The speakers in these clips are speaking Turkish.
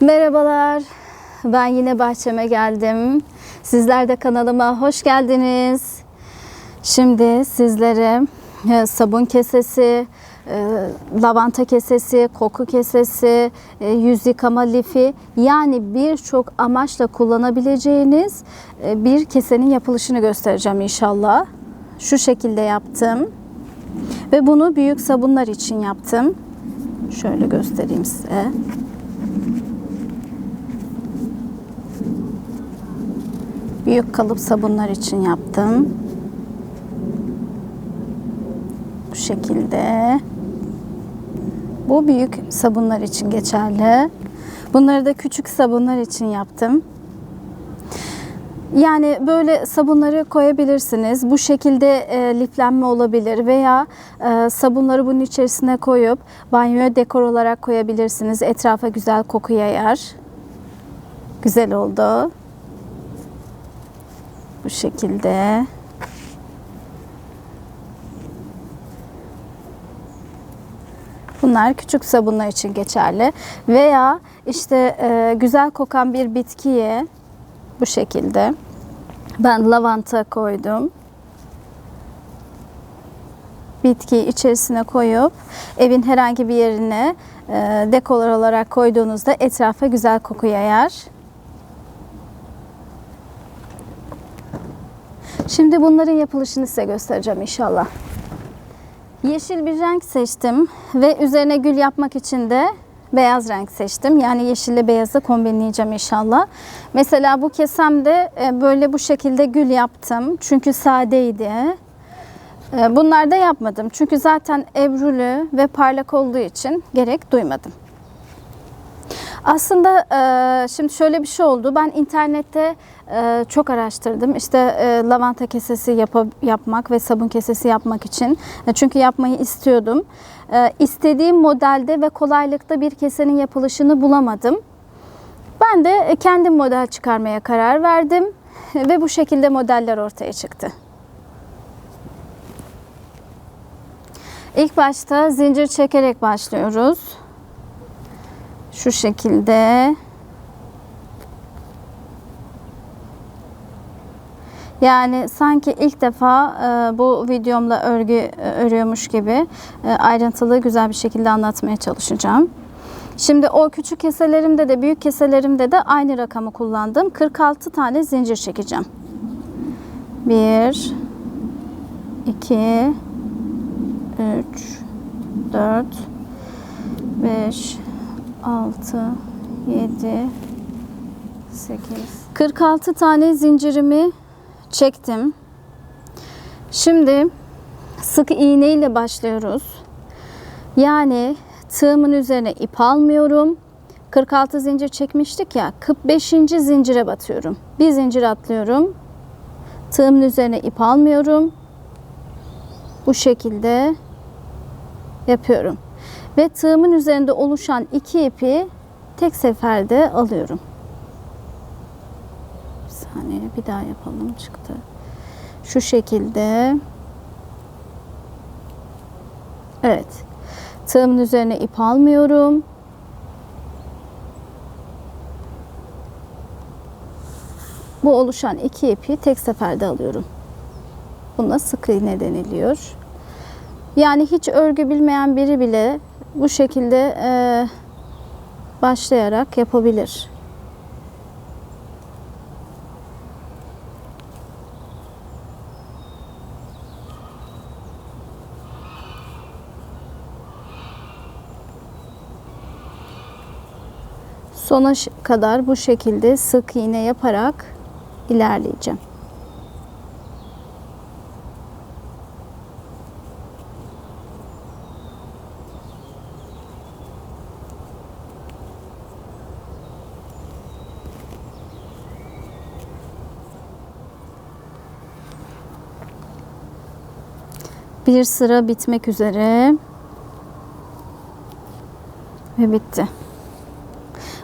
Merhabalar. Ben yine bahçeme geldim. Sizler de kanalıma hoş geldiniz. Şimdi sizlere e, sabun kesesi, e, lavanta kesesi, koku kesesi, e, yüz yıkama lifi yani birçok amaçla kullanabileceğiniz bir kesenin yapılışını göstereceğim inşallah. Şu şekilde yaptım. Ve bunu büyük sabunlar için yaptım. Şöyle göstereyim size. Büyük kalıp sabunlar için yaptım. Bu şekilde. Bu büyük sabunlar için geçerli. Bunları da küçük sabunlar için yaptım. Yani böyle sabunları koyabilirsiniz. Bu şekilde e, liflenme olabilir veya e, sabunları bunun içerisine koyup banyoya dekor olarak koyabilirsiniz. Etrafa güzel koku yayar. Güzel oldu. Bu şekilde. Bunlar küçük sabunlar için geçerli. Veya işte e, güzel kokan bir bitkiye bu şekilde ben lavanta koydum. Bitkiyi içerisine koyup evin herhangi bir yerine e, dekor olarak koyduğunuzda etrafa güzel koku yayar. Şimdi bunların yapılışını size göstereceğim inşallah. Yeşil bir renk seçtim ve üzerine gül yapmak için de beyaz renk seçtim. Yani yeşille beyazı kombinleyeceğim inşallah. Mesela bu kesemde e, böyle bu şekilde gül yaptım. Çünkü sadeydi. E, Bunlar da yapmadım. Çünkü zaten ebrülü ve parlak olduğu için gerek duymadım. Aslında e, şimdi şöyle bir şey oldu. Ben internette e, çok araştırdım. İşte e, lavanta kesesi yapa- yapmak ve sabun kesesi yapmak için. E, Çünkü yapmayı istiyordum. E, istediğim modelde ve kolaylıkta bir kesenin yapılışını bulamadım. Ben de e, kendim model çıkarmaya karar verdim ve bu şekilde modeller ortaya çıktı. İlk başta zincir çekerek başlıyoruz. Şu şekilde. Yani sanki ilk defa e, bu videomla örgü e, örüyormuş gibi e, ayrıntılı güzel bir şekilde anlatmaya çalışacağım. Şimdi o küçük keselerimde de büyük keselerimde de aynı rakamı kullandım. 46 tane zincir çekeceğim. 1 2 3 4 5 6 7 8 46 tane zincirimi çektim. Şimdi sık iğne ile başlıyoruz. Yani tığımın üzerine ip almıyorum. 46 zincir çekmiştik ya. 45. zincire batıyorum. Bir zincir atlıyorum. Tığımın üzerine ip almıyorum. Bu şekilde yapıyorum. Ve tığımın üzerinde oluşan iki ipi tek seferde alıyorum. Bir saniye bir daha yapalım çıktı. Şu şekilde. Evet. Tığımın üzerine ip almıyorum. Bu oluşan iki ipi tek seferde alıyorum. Buna sık iğne deniliyor. Yani hiç örgü bilmeyen biri bile bu şekilde e, başlayarak yapabilir. Sona kadar bu şekilde sık iğne yaparak ilerleyeceğim. Bir sıra bitmek üzere. Ve bitti.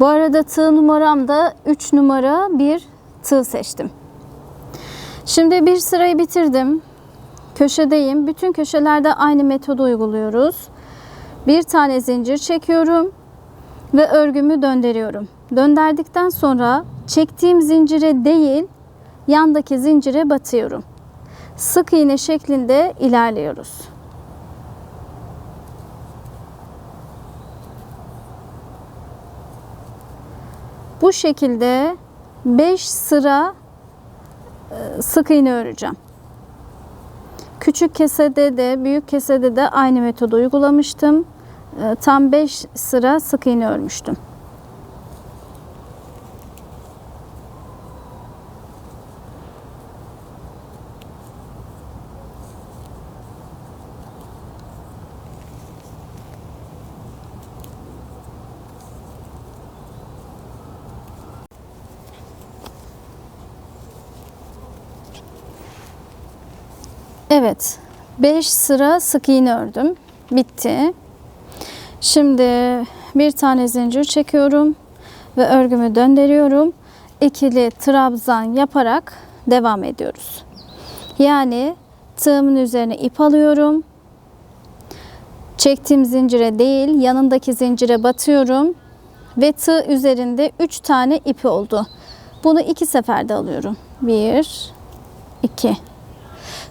Bu arada tığ numaram da 3 numara bir tığ seçtim. Şimdi bir sırayı bitirdim. Köşedeyim. Bütün köşelerde aynı metodu uyguluyoruz. Bir tane zincir çekiyorum ve örgümü döndürüyorum. Döndürdükten sonra çektiğim zincire değil yandaki zincire batıyorum. Sık iğne şeklinde ilerliyoruz. Bu şekilde 5 sıra e, sık iğne öreceğim. Küçük kesede de büyük kesede de aynı metodu uygulamıştım. E, Tam 5 sıra sık iğne örmüştüm. Evet. 5 sıra sık iğne ördüm. Bitti. Şimdi bir tane zincir çekiyorum ve örgümü döndürüyorum. İkili trabzan yaparak devam ediyoruz. Yani tığımın üzerine ip alıyorum. Çektiğim zincire değil, yanındaki zincire batıyorum ve tığ üzerinde 3 tane ipi oldu. Bunu iki seferde alıyorum. 1 2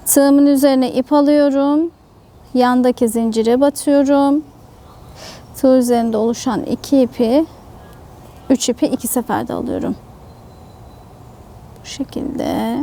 Tığımın üzerine ip alıyorum. Yandaki zincire batıyorum. Tığ üzerinde oluşan iki ipi, üç ipi iki seferde alıyorum. Bu şekilde.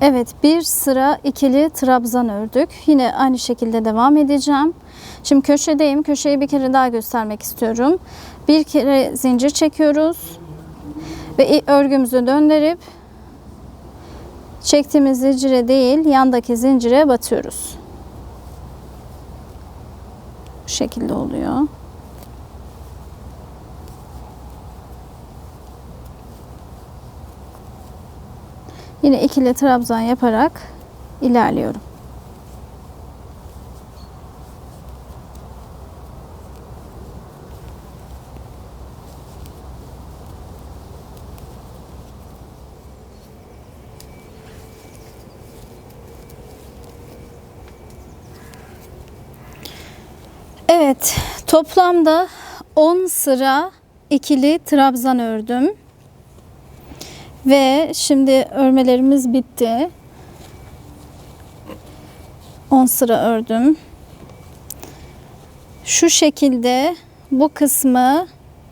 Evet bir sıra ikili trabzan ördük. Yine aynı şekilde devam edeceğim. Şimdi köşedeyim. Köşeyi bir kere daha göstermek istiyorum. Bir kere zincir çekiyoruz. Ve örgümüzü döndürüp çektiğimiz zincire değil yandaki zincire batıyoruz. Bu şekilde oluyor. Yine ikili trabzan yaparak ilerliyorum. Evet, toplamda 10 sıra ikili trabzan ördüm. Ve şimdi örmelerimiz bitti. 10 sıra ördüm. Şu şekilde bu kısmı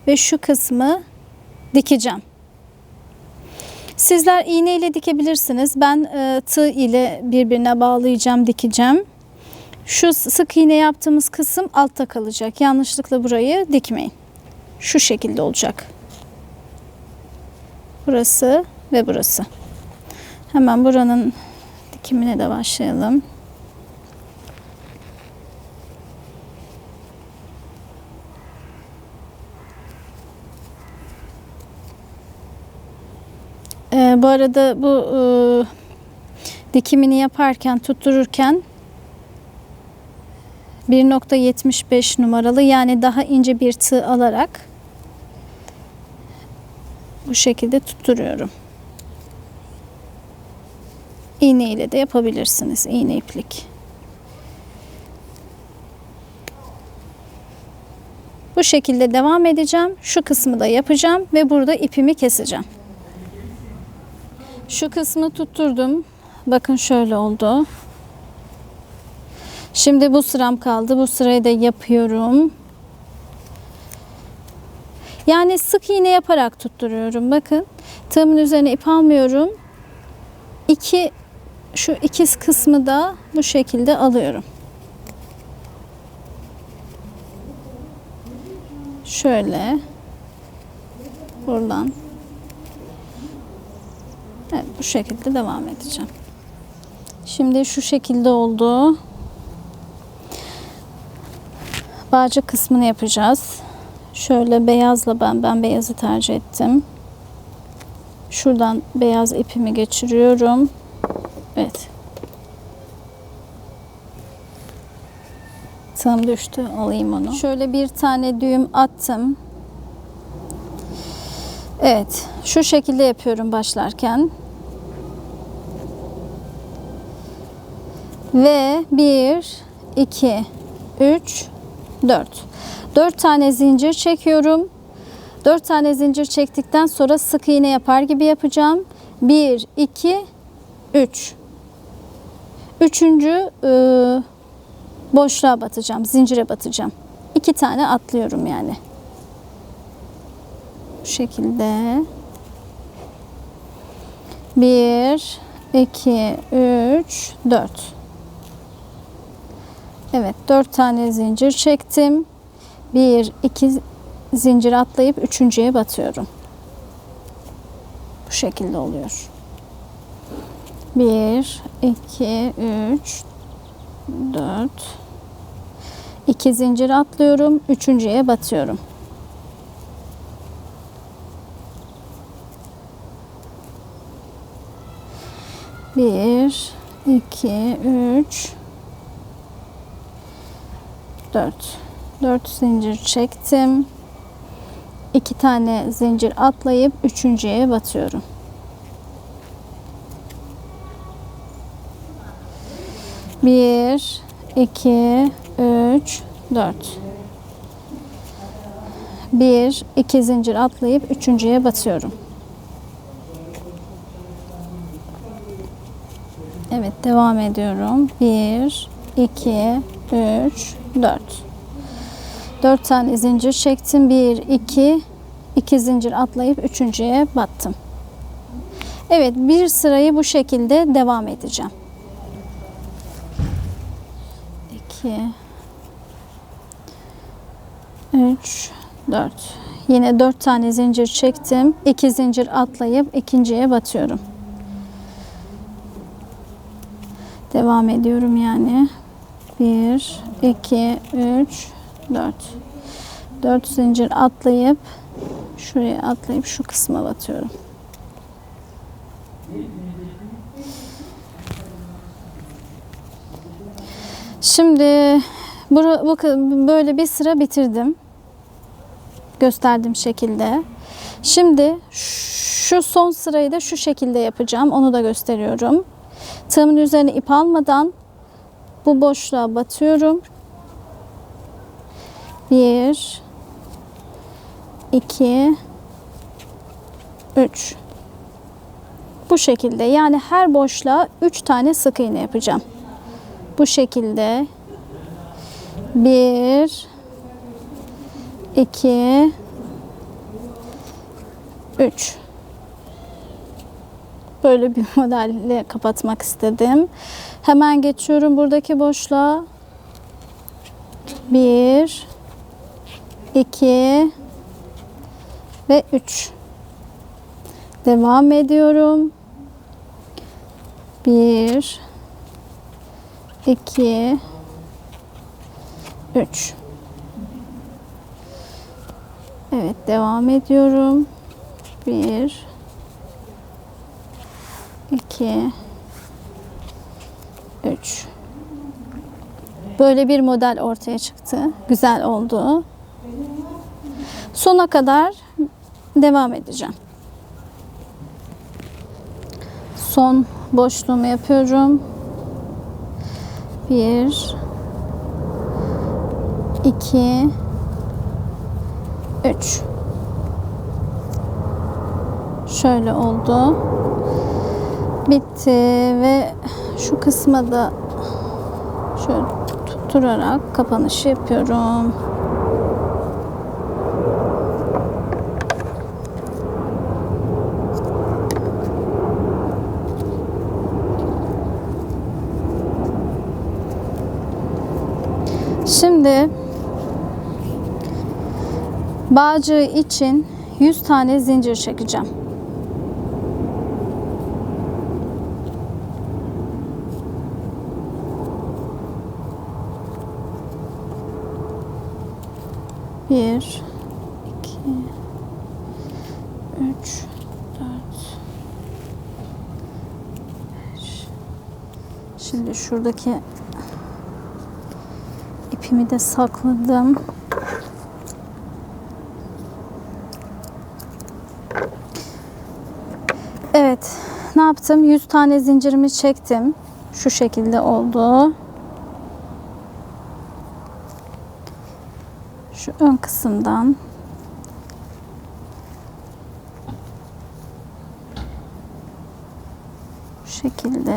ve şu kısmı dikeceğim. Sizler iğne ile dikebilirsiniz. Ben e, tığ ile birbirine bağlayacağım, dikeceğim. Şu sık iğne yaptığımız kısım altta kalacak. Yanlışlıkla burayı dikmeyin. Şu şekilde olacak. Burası ve burası. Hemen buranın dikimine de başlayalım. Ee, bu arada bu e, dikimini yaparken tuttururken 1.75 numaralı yani daha ince bir tığ alarak bu şekilde tutturuyorum. İğne ile de yapabilirsiniz. İğne iplik. Bu şekilde devam edeceğim. Şu kısmı da yapacağım ve burada ipimi keseceğim. Şu kısmı tutturdum. Bakın şöyle oldu. Şimdi bu sıram kaldı. Bu sırayı da yapıyorum. Yani sık iğne yaparak tutturuyorum. Bakın tığımın üzerine ip almıyorum. İki şu ikiz kısmı da bu şekilde alıyorum. Şöyle buradan Evet bu şekilde devam edeceğim. Şimdi şu şekilde oldu. bağcı kısmını yapacağız. Şöyle beyazla ben ben beyazı tercih ettim. Şuradan beyaz ipimi geçiriyorum. Evet. Tığım düştü. Alayım onu. Şöyle bir tane düğüm attım. Evet. Şu şekilde yapıyorum başlarken. Ve 1, 2, 3, 4. 4 tane zincir çekiyorum. 4 tane zincir çektikten sonra sık iğne yapar gibi yapacağım. 1, 2, 3. Üçüncü e, boşluğa batacağım. Zincire batacağım. 2 tane atlıyorum yani. Bu şekilde. 1, 2, 3, 4. Evet 4 tane zincir çektim. 1, 2 zincir atlayıp üçüncüye batıyorum. Bu şekilde oluyor. 1, 2, 3, 4. 2 zincir atlıyorum. Üçüncüye batıyorum. Bir, iki, üç, dört. Dört zincir çektim. İki tane zincir atlayıp üçüncüye batıyorum. Bir, iki, üç, dört. Bir, iki zincir atlayıp üçüncüye batıyorum. Evet devam ediyorum. 1, 2, 3, 4. 4 tane zincir çektim. 1, 2, 2 zincir atlayıp üçüncüye battım. Evet bir sırayı bu şekilde devam edeceğim. 2, 3, 4. Yine 4 tane zincir çektim. 2 zincir atlayıp ikinciye batıyorum. Devam ediyorum yani. 1, 2, 3, 4. 4 zincir atlayıp şuraya atlayıp şu kısma batıyorum. Şimdi bura- bakın böyle bir sıra bitirdim. Gösterdiğim şekilde. Şimdi şu son sırayı da şu şekilde yapacağım. Onu da gösteriyorum. Tığımın üzerine ip almadan bu boşluğa batıyorum. 1 2 3 Bu şekilde. Yani her boşluğa 3 tane sık iğne yapacağım. Bu şekilde. 1 2 3 böyle bir modelle kapatmak istedim. Hemen geçiyorum buradaki boşluğa. 1 2 ve 3 devam ediyorum. 1 2 3 Evet devam ediyorum. 1 2 3 Böyle bir model ortaya çıktı. Güzel oldu. Sona kadar devam edeceğim. Son boşluğumu yapıyorum. 1 2 3 Şöyle oldu. Bitti ve şu kısma da şöyle tutturarak kapanışı yapıyorum. Şimdi bağcığı için 100 tane zincir çekeceğim. Bir, iki, üç, dört, beş. Şimdi şuradaki ipimi de sakladım. Evet, ne yaptım? 100 tane zincirimi çektim. Şu şekilde oldu. Şu ön kısımdan bu şekilde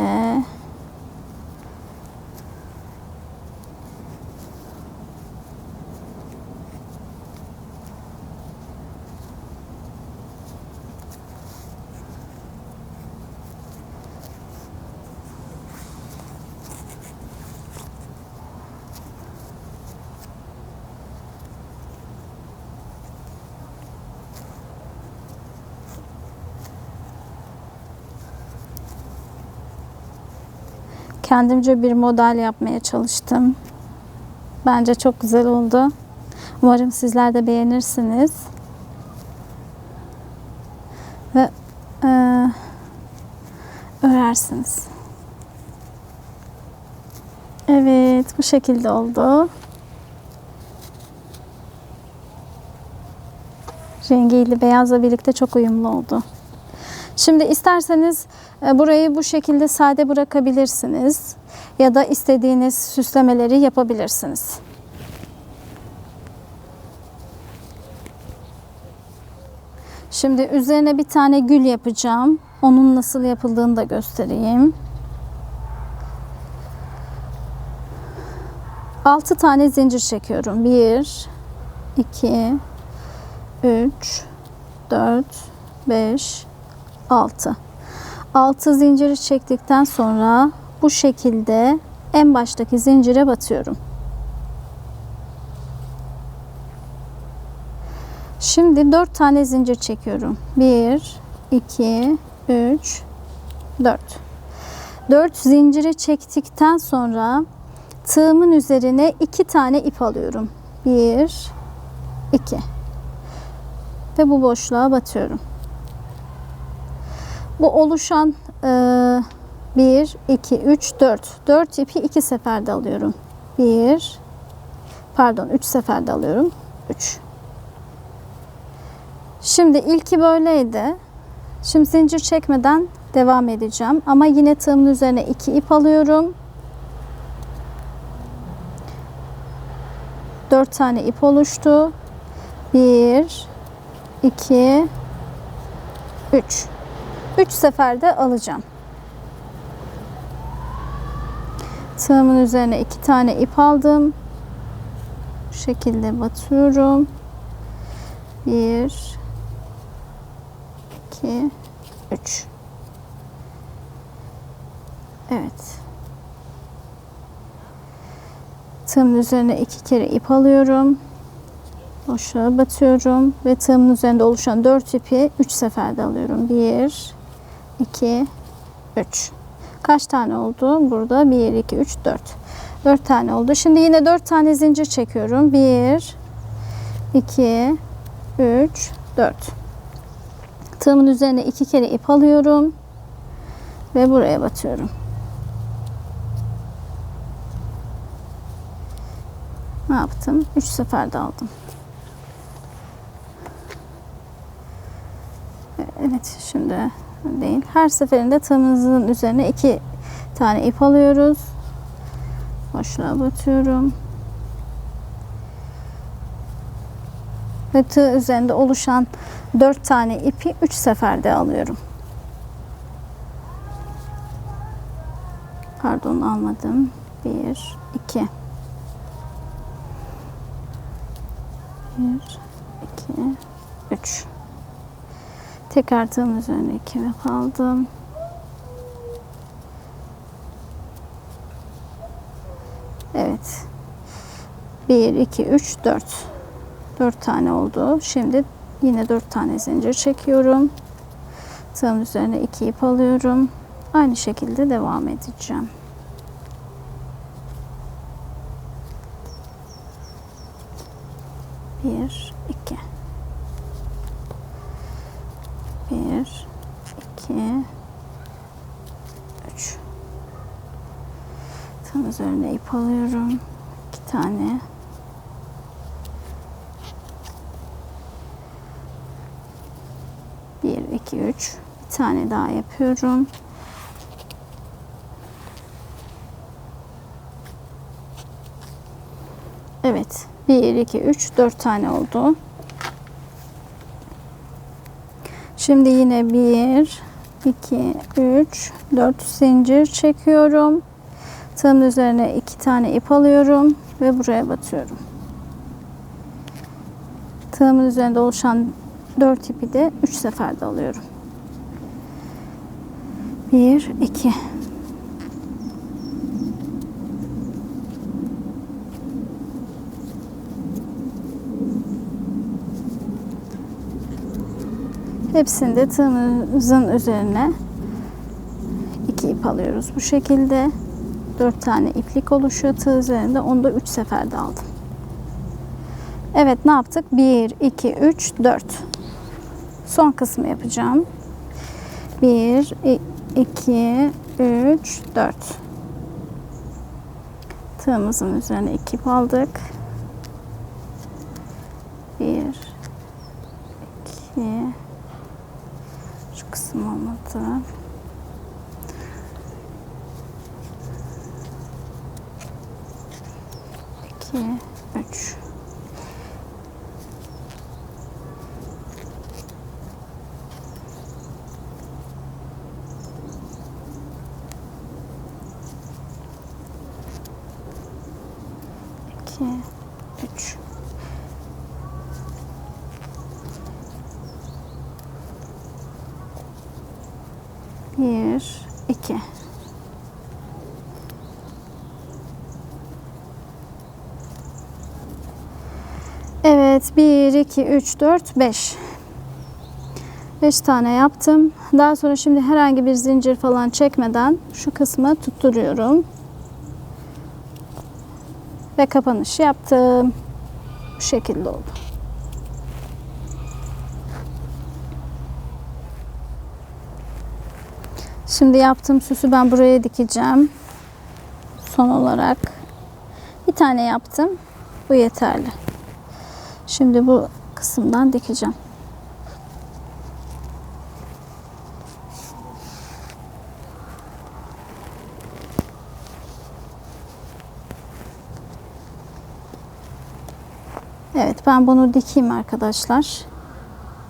kendimce bir model yapmaya çalıştım. Bence çok güzel oldu. Umarım sizler de beğenirsiniz. Ve e, örersiniz. Evet, bu şekilde oldu. Rengiyle beyazla birlikte çok uyumlu oldu. Şimdi isterseniz e, burayı bu şekilde sade bırakabilirsiniz ya da istediğiniz süslemeleri yapabilirsiniz. Şimdi üzerine bir tane gül yapacağım. Onun nasıl yapıldığını da göstereyim. 6 tane zincir çekiyorum. 1 2 3 4 5 6 6 zinciri çektikten sonra bu şekilde en baştaki zincire batıyorum. Şimdi 4 tane zincir çekiyorum. 1 2 3 4 4 zinciri çektikten sonra tığımın üzerine 2 tane ip alıyorum. 1 2 ve bu boşluğa batıyorum. Bu oluşan e, 1, 2, 3, 4. 4 ipi 2 seferde alıyorum. 1, pardon 3 seferde alıyorum. 3. Şimdi ilki böyleydi. Şimdi zincir çekmeden devam edeceğim. Ama yine tığımın üzerine 2 ip alıyorum. 4 tane ip oluştu. 1, 2, 3. 3 seferde alacağım. Tığımın üzerine 2 tane ip aldım. Bu şekilde batıyorum. 1 2 3 Evet. Tığımın üzerine iki kere ip alıyorum. Boşluğa batıyorum ve tığımın üzerinde oluşan 4 ipi 3 seferde alıyorum. 1 2 3 Kaç tane oldu? Burada 1 2 3 4 4 tane oldu. Şimdi yine 4 tane zincir çekiyorum. 1 2 3 4 Tığımın üzerine 2 kere ip alıyorum ve buraya batıyorum. Ne yaptım? 3 seferde aldım. Evet şimdi değil. Her seferinde tığımızın üzerine iki tane ip alıyoruz. Boşluğa batıyorum. Ve tığ üzerinde oluşan dört tane ipi üç seferde alıyorum. Pardon almadım. Bir, iki. Bir, iki, üç. Tekrar tığın üzerine iki ip aldım. Evet. 1, 2, 3, 4. 4 tane oldu. Şimdi yine 4 tane zincir çekiyorum. Tığın üzerine 2 ip alıyorum. Aynı şekilde devam edeceğim. 2 3 bir tane daha yapıyorum. Evet. 1 2 3 4 tane oldu. Şimdi yine 1 2 3 4 zincir çekiyorum. Tığımın üzerine 2 tane ip alıyorum ve buraya batıyorum. Tığımın üzerinde oluşan 4 ipi de 3 seferde alıyorum. 1, 2, Hepsini de tığımızın üzerine iki ip alıyoruz. Bu şekilde dört tane iplik oluşuyor tığ üzerinde. Onu da üç seferde aldım. Evet ne yaptık? 1, 2, 3, 4. Son kısmı yapacağım. 1, 2, 3, 4. Tığımızın üzerine iki ip aldık. 1, 2, şu kısım olmadı. İki, üç. İki, üç. Bir, iki. Evet, bir, iki, üç, dört, beş. Beş tane yaptım. Daha sonra şimdi herhangi bir zincir falan çekmeden şu kısmı tutturuyorum. Ve kapanış yaptım. Bu şekilde oldu. Şimdi yaptığım süsü ben buraya dikeceğim. Son olarak bir tane yaptım. Bu yeterli. Şimdi bu kısımdan dikeceğim. Evet ben bunu dikeyim arkadaşlar.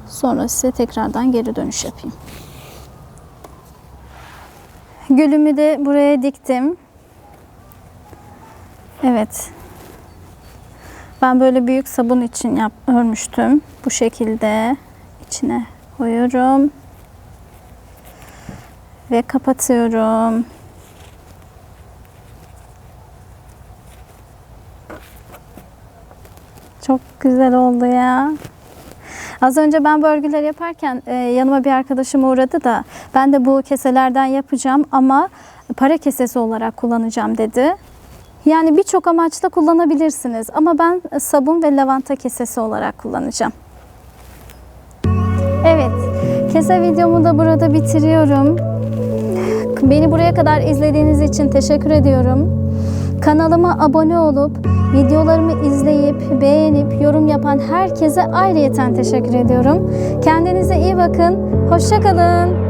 Sonra size tekrardan geri dönüş yapayım. Gülümü de buraya diktim. Evet. Ben böyle büyük sabun için yap, örmüştüm. Bu şekilde içine koyuyorum. Ve kapatıyorum. Çok güzel oldu ya. Az önce ben bu örgüleri yaparken e, yanıma bir arkadaşım uğradı da ben de bu keselerden yapacağım ama para kesesi olarak kullanacağım dedi. Yani birçok amaçla kullanabilirsiniz ama ben sabun ve lavanta kesesi olarak kullanacağım. Evet, kese videomu da burada bitiriyorum. Beni buraya kadar izlediğiniz için teşekkür ediyorum. Kanalıma abone olup videolarımı izleyip beğenip yorum yapan herkese ayrıyeten teşekkür ediyorum. Kendinize iyi bakın. Hoşçakalın.